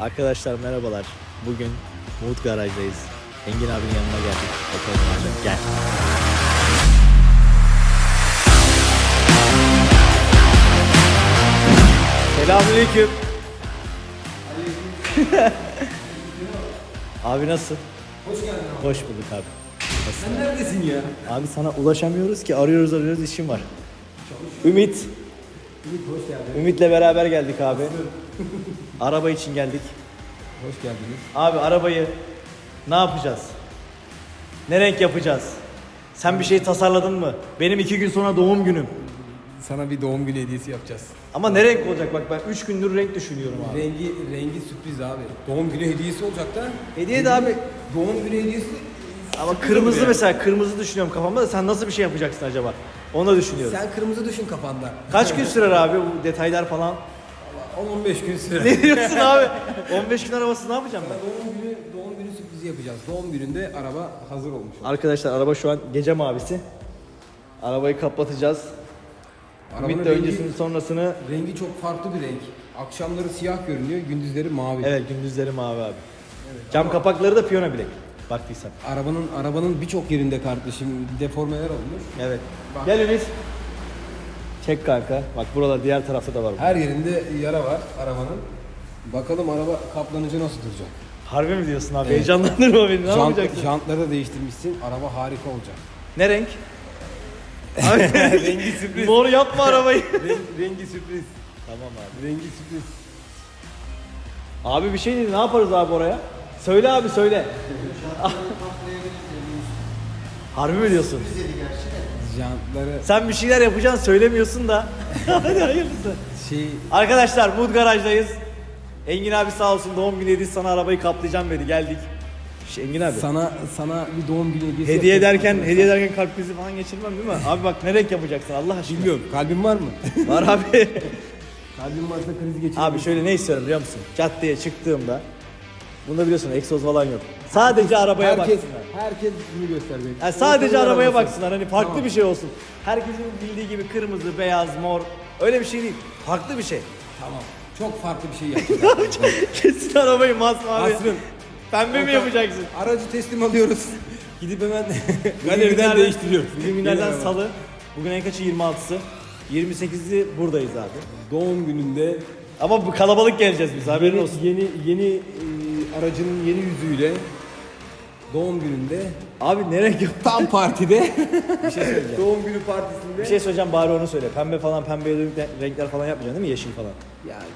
Arkadaşlar merhabalar. Bugün Mood Garaj'dayız. Engin abinin yanına geldik. Bakalım ne olacak. Gel. Selamünaleyküm. abi nasılsın? Hoş geldin abi. Hoş bulduk abi. Sen neredesin ya? Abi sana ulaşamıyoruz ki arıyoruz arıyoruz işim var. Ümit. Ümit hoş geldin. Ümit'le beraber geldik abi. Araba için geldik. Hoş geldiniz. Abi arabayı ne yapacağız? Ne renk yapacağız? Sen bir şey tasarladın mı? Benim iki gün sonra doğum günüm. Sana bir doğum günü hediyesi yapacağız. Ama ne renk olacak? Bak ben üç gündür renk düşünüyorum abi. Rengi rengi sürpriz abi. Doğum günü hediyesi olacak da. Hediye de abi Doğum günü hediyesi ama kırmızı olur mesela kırmızı düşünüyorum kafamda da sen nasıl bir şey yapacaksın acaba? Onu da düşünüyorum. Sen kırmızı düşün kafanda. Kaç gün sürer abi bu detaylar falan? 10-15 gün sürer. Ne diyorsun abi? 15 gün arabası ne yapacağım ben? Doğum günü doğum günü sürprizi yapacağız. Doğum gününde araba hazır olmuş. Arkadaşlar araba şu an gece mavisi. Arabayı kapatacağız. Arabanın Ümit de rengi, öncesini sonrasını rengi çok farklı bir renk. Akşamları siyah görünüyor, gündüzleri mavi. Evet gündüzleri mavi abi. Cam kapakları da piyano bilek. Baktıysan. Arabanın arabanın birçok yerinde kardeşim deformeler olmuş. Evet. Bak. Gel Ümit. Çek kanka. Bak buralar diğer tarafta da var. Her yerinde yara var arabanın. Bakalım araba kaplanınca nasıl duracak? Harbi mi diyorsun abi? Evet. Heyecanlandırma beni. Ne Jant, yapacaksın? jantları da değiştirmişsin. Araba harika olacak. Ne renk? Rengi sürpriz. Mor yapma arabayı. rengi sürpriz. tamam abi. Rengi sürpriz. Abi bir şey dedi. Ne yaparız abi oraya? Söyle abi söyle. Harbi mi diyorsun? Jantları Sen bir şeyler yapacaksın söylemiyorsun da. Hadi hayırlısı. şey Arkadaşlar Mood Garaj'dayız. Engin abi sağ olsun doğum günü hediyesi sana arabayı kaplayacağım dedi. Geldik. Şey, Engin abi. sana sana bir doğum günü hediyesi Hediye yapacağız. ederken hediye ederken kalp krizi falan geçirmem değil mi? Abi bak ne renk yapacaksın Allah aşkına. bilmiyorum. Kalbin var mı? Var abi. Kalbin varsa kriz geçirir. abi şöyle ne istiyorum biliyor musun? Caddeye çıktığımda Bunda biliyorsun egzoz falan yok. Sadece arabaya herkes baksınlar. herkes bunu gösterecek. Yani sadece arabaya arabası. baksınlar. Hani farklı Tamam. bir şey olsun. Herkesin bildiği gibi kırmızı, beyaz, mor. Öyle bir şey değil. Farklı bir şey. Tamam. Çok farklı bir şey yapacağız. Kesin arabayı masmavi. Asrın. Pembe mi yapacaksın? Aracı teslim alıyoruz. Gidip hemen Bugün galeriden günlerden- değiştiriyoruz. Bugün günlerden salı. Bugün en kaçı 26'sı. 28'i buradayız abi. Doğum gününde Ama bu kalabalık geleceğiz biz haberin yeni, olsun. yeni yeni e, aracının yeni yüzüyle doğum gününde Abi ne renk yap? tam partide Bir şey söyleyeceğim. doğum günü partisinde Bir şey söyleyeceğim bari onu söyle. Pembe falan pembe renkler falan yapmayacaksın değil mi? Yeşil falan. yani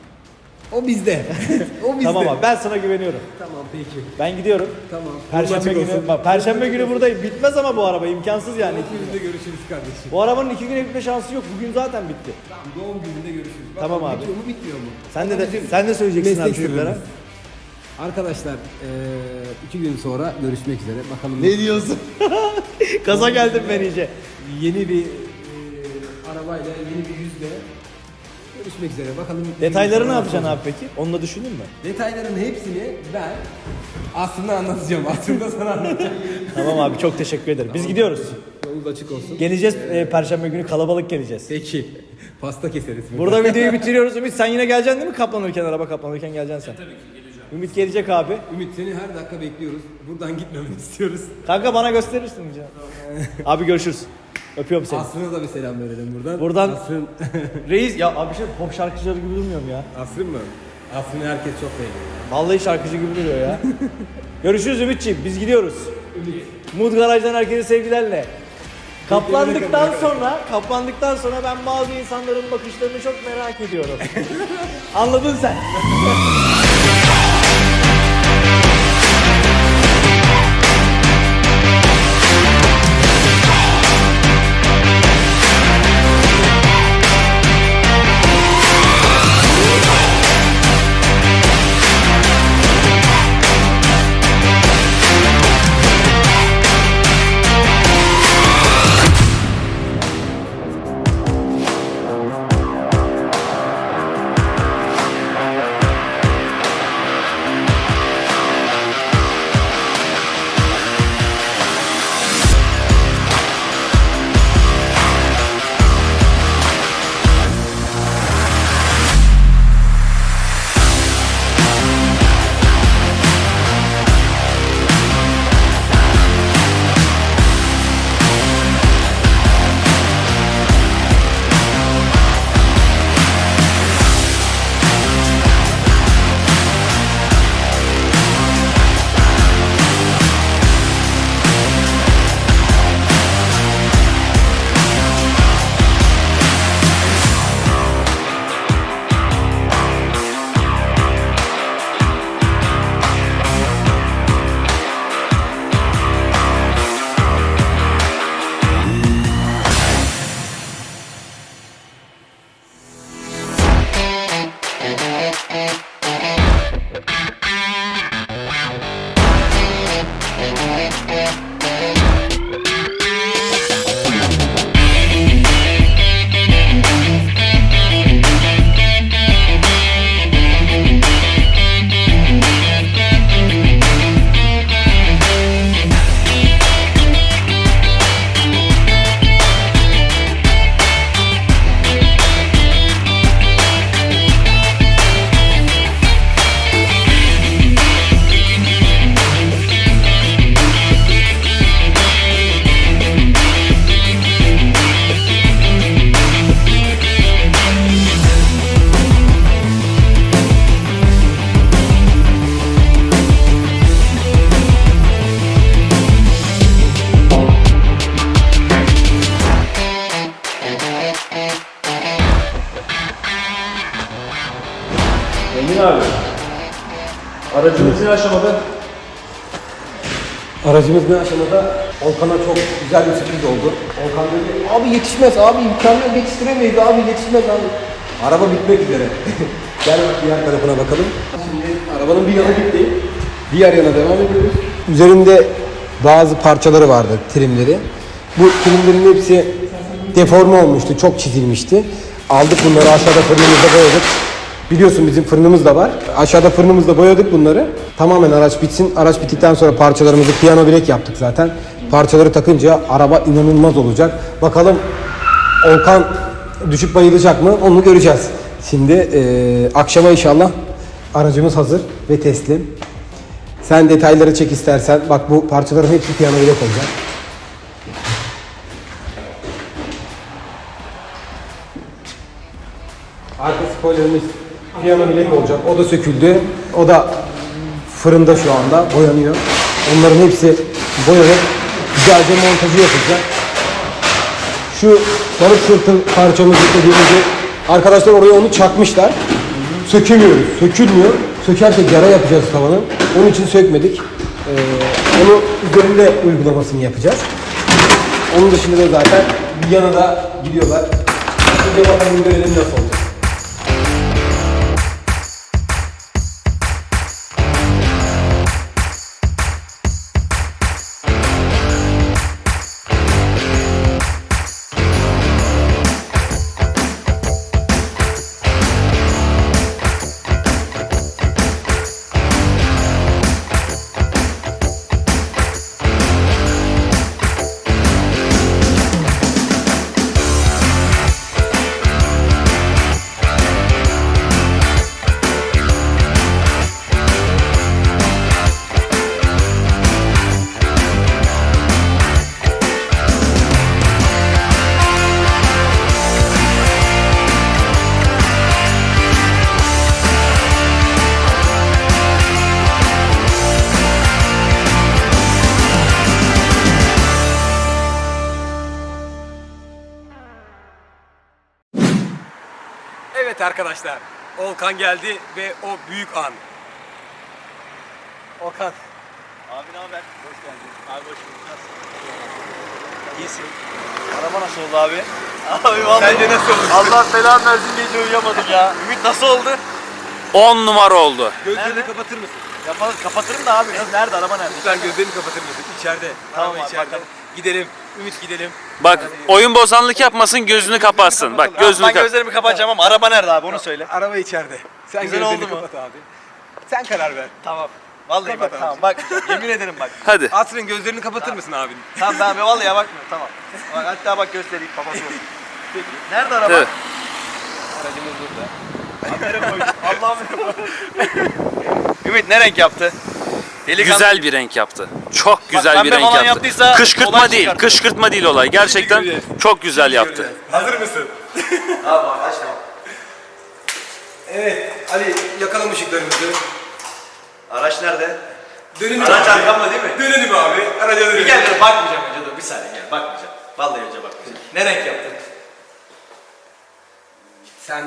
o bizde. o bizde. Tamam abi ben sana güveniyorum. Tamam peki. Ben gidiyorum. Tamam. Perşembe günü, olsun. bak Perşembe günü buradayım. Bitmez ama bu araba imkansız yani. Doğum gününde görüşürüz kardeşim. Bu arabanın iki güne bitme şansı yok. Bugün zaten bitti. Tamam doğum gününde görüşürüz. Tamam Bakalım abi. Bitiyor mu bitmiyor mu? Sen de, de sen de söyleyeceksin abi meslek çocuklara. sırrımız. Arkadaşlar eee, iki gün sonra görüşmek üzere. Bakalım Ne diyorsun? Gaza geldim ben iyice. yeni bir eee, arabayla yeni bir yüzle görüşmek üzere. Bakalım Detayları ne yapacaksın abi peki? Onu da düşündün mü? Detayların hepsini ben aslında anlatacağım. Aslında sana anlatacağım. Tamam abi çok teşekkür ederim. Biz gidiyoruz. Yolunuz açık olsun. Geleceğiz e, Perşembe günü kalabalık geleceğiz. Peki. Pasta keseriz. Burada videoyu bitiriyoruz. Ümit sen yine geleceksin değil mi kaplanırken araba kaplanırken geleceksin sen. tabii ki. Ümit gelecek abi. Ümit seni her dakika bekliyoruz. Buradan gitmemeni istiyoruz. Kanka bana gösterirsin canım. abi görüşürüz. Öpüyorum seni. Aslı'na da bir selam verelim buradan. Buradan- Aslı'nın... Reis ya abi şey pop şarkıcıları gibi durmuyorum ya. Aslı'nın mı? Aslı'nı herkes çok beğeniyor. Vallahi şarkıcı gibi duruyor ya. Görüşürüz Ümitciğim. Biz gidiyoruz. Mood Garaj'dan herkese sevgilerle. Kaplandıktan sonra, kaplandıktan sonra ben bazı insanların bakışlarını çok merak ediyorum. Anladın sen? Aracımız ne aşamada? Volkan'a çok güzel bir sürpriz oldu. Volkan dedi, abi yetişmez abi imkanı yetiştiremeyiz abi yetişmez abi. Araba bitmek üzere. Gel diğer tarafına bakalım. Şimdi arabanın bir yanı bitti. Diğer yana devam ediyoruz. Üzerinde bazı parçaları vardı, trimleri. Bu trimlerin hepsi deforme olmuştu, çok çizilmişti. Aldık bunları aşağıda fırınımızda boyadık. Biliyorsun bizim fırınımız da var. Aşağıda fırınımızda boyadık bunları. Tamamen araç bitsin. Araç bittikten sonra parçalarımızı piyano bilek yaptık zaten. Parçaları takınca araba inanılmaz olacak. Bakalım Olkan düşüp bayılacak mı onu göreceğiz. Şimdi eee, akşama inşallah aracımız hazır ve teslim. Sen detayları çek istersen. Bak bu parçaların hepsi piyano bilek olacak. Arka spoilerimiz piyano bilek olacak. O da söküldü. O da fırında şu anda boyanıyor. Onların hepsi boyanıp güzelce montajı yapılacak. Şu balık sırtı parçamızı dediğimizde arkadaşlar oraya onu çakmışlar. Sökemiyoruz. Sökülmüyor. Sökerken yara yapacağız tavanın. Onun için sökmedik. Ee, onu üzerinde uygulamasını yapacağız. Onun dışında da zaten bir yana da gidiyorlar. De bakalım görelim nasıl Evet arkadaşlar, Olkan geldi ve o büyük an. Olkan, Abi ne haber? Hoş geldin. Abi hoş bulduk. Nasılsın? İyisin. Araba nasıl oldu abi? Abi vallahi. Sence nasıl oldu? Allah belanı versin gece uyuyamadım ya. Ümit nasıl oldu? 10 numara oldu. gözlerini Nerede? kapatır mısın? Yapalım, kapatırım da abi. Nerede? Araba nerede? Lütfen gözlerini kapatır mısın? İçeride. Tamam Araba abi, içeride. bakalım. Gidelim. Ümit gidelim. Bak oyun bozanlık yapmasın gözünü kapatsın. Bak gözünü ben gözlerimi kapatacağım ama araba nerede abi onu söyle. Araba içeride. Sen Güzel gözlerini oldu mu? kapat abi. Sen karar ver. Tamam. Vallahi Kapat bak abi. tamam bak yemin ederim bak. Hadi. Asrın gözlerini kapatır mısın abinin? Tamam ben abi vallahi bakmıyorum tamam. Bak, hatta bak göstereyim kapatıyorum. Peki. Nerede araba? Evet. Aracımız burada. Allah'ım. Ümit ne renk yaptı? Delikanlı. Güzel bir renk yaptı. Çok güzel bir renk yaptı. Kışkırtma değil, kışkırtma değil olay. Gerçekten çok güzel yaptı. Hazır mısın? Abi açma. Evet. Ali yakalım ışıklarımızı. Araç nerede? Dönelim Araç abi. arkamda değil mi? Dönelim abi. Araca Bir dönelim. gel dur bakmayacağım önce dur bir saniye gel bakmayacağım. Vallahi önce bakmayacağım. Ne renk yaptın? Sen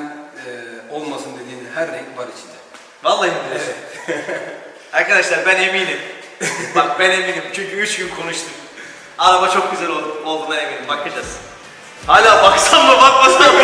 e, olmasın dediğin her renk var içinde. Vallahi mi diyorsun? Arkadaşlar ben eminim. Bak ben eminim çünkü 3 gün konuştuk. Araba çok güzel oldu, olduğuna eminim. Bakacağız. Hala baksam mı bakmasam mı?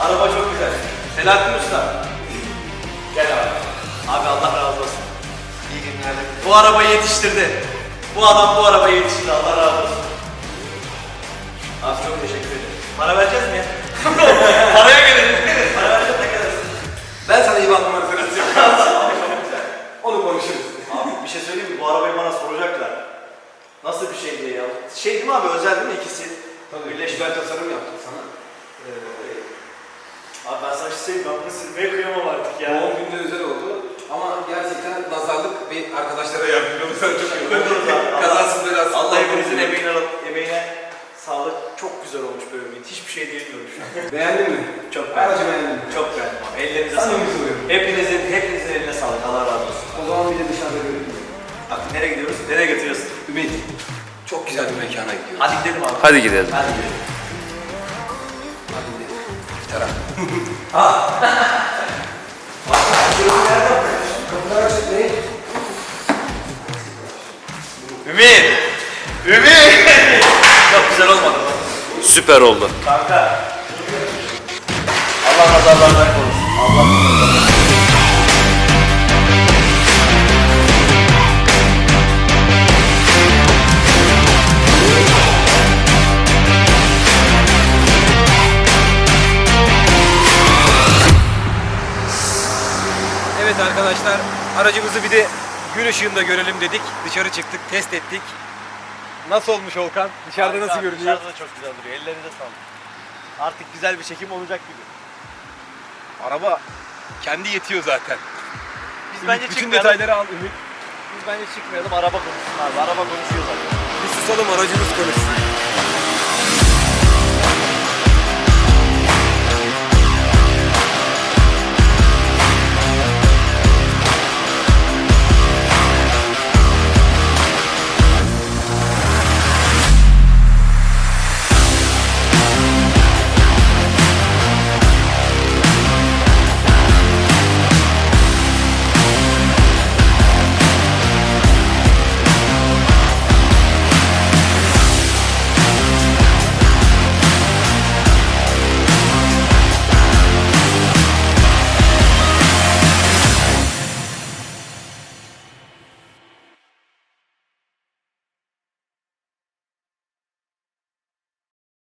Araba çok güzel. Selahattin Usta. Gel abi. Abi Allah razı olsun. İyi günler. Bu arabayı yetiştirdi. Bu adam bu arabayı yetiştirdi. Allah razı olsun. Abi çok teşekkür ederim. Para vereceğiz mi ya? Paraya gelelim. Para vereceğiz ne kadar? Ben sana iyi bakmamı söyleyeceğim. Onu konuşuruz. Abi bir şey söyleyeyim mi? Bu arabayı bana soracaklar. Nasıl bir şey diye ya? Şey değil mi abi özel değil mi ikisi? Tabii Birleşti. güzel tasarım yaptık sana. Abi ben bir şey söyleyeyim mi? Ben bunu silmeye kıyamam artık ya. Doğum günde özel oldu. Ama gerçekten nazarlık bir arkadaşlara yardımcı olursan çok iyi olur. Abi. Kazasız belasız. Allah hepinizin emeğine, emeğine sağlık. Çok güzel olmuş böyle bir Hiçbir şey diyemiyorum şu an. Beğendin mi? Çok beğendim. Aracı beğendin mi? Çok beğendim abi. Ellerinize sağlık. Hepinizin, hepinizin eline sağlık. Allah razı olsun. O zaman bir de dışarıda görelim. Bak nereye gidiyoruz? Nereye götürüyorsun? Ümit. Çok güzel bir mekana gidiyoruz. Hadi gidelim abi. Hadi gidelim. Hadi gidelim. Hadi gidelim. Kapılar açık değil. Ümit! Ümit! Çok güzel olmadı mı? Süper oldu. Kanka. Allah nazarlardan korusun. Allah aracımızı bir de gün ışığında görelim dedik. Dışarı çıktık, test ettik. Nasıl olmuş Volkan? Dışarıda nasıl görünüyor? Dışarıda da çok güzel duruyor. Ellerinize sağlık. Artık güzel bir çekim olacak gibi. Araba kendi yetiyor zaten. Biz bence Bütün çıkmayalım. detayları al Ümit. Biz bence çıkmayalım. Araba konuşsun abi. Araba konuşuyor zaten. Bir susalım aracımız konuşsun.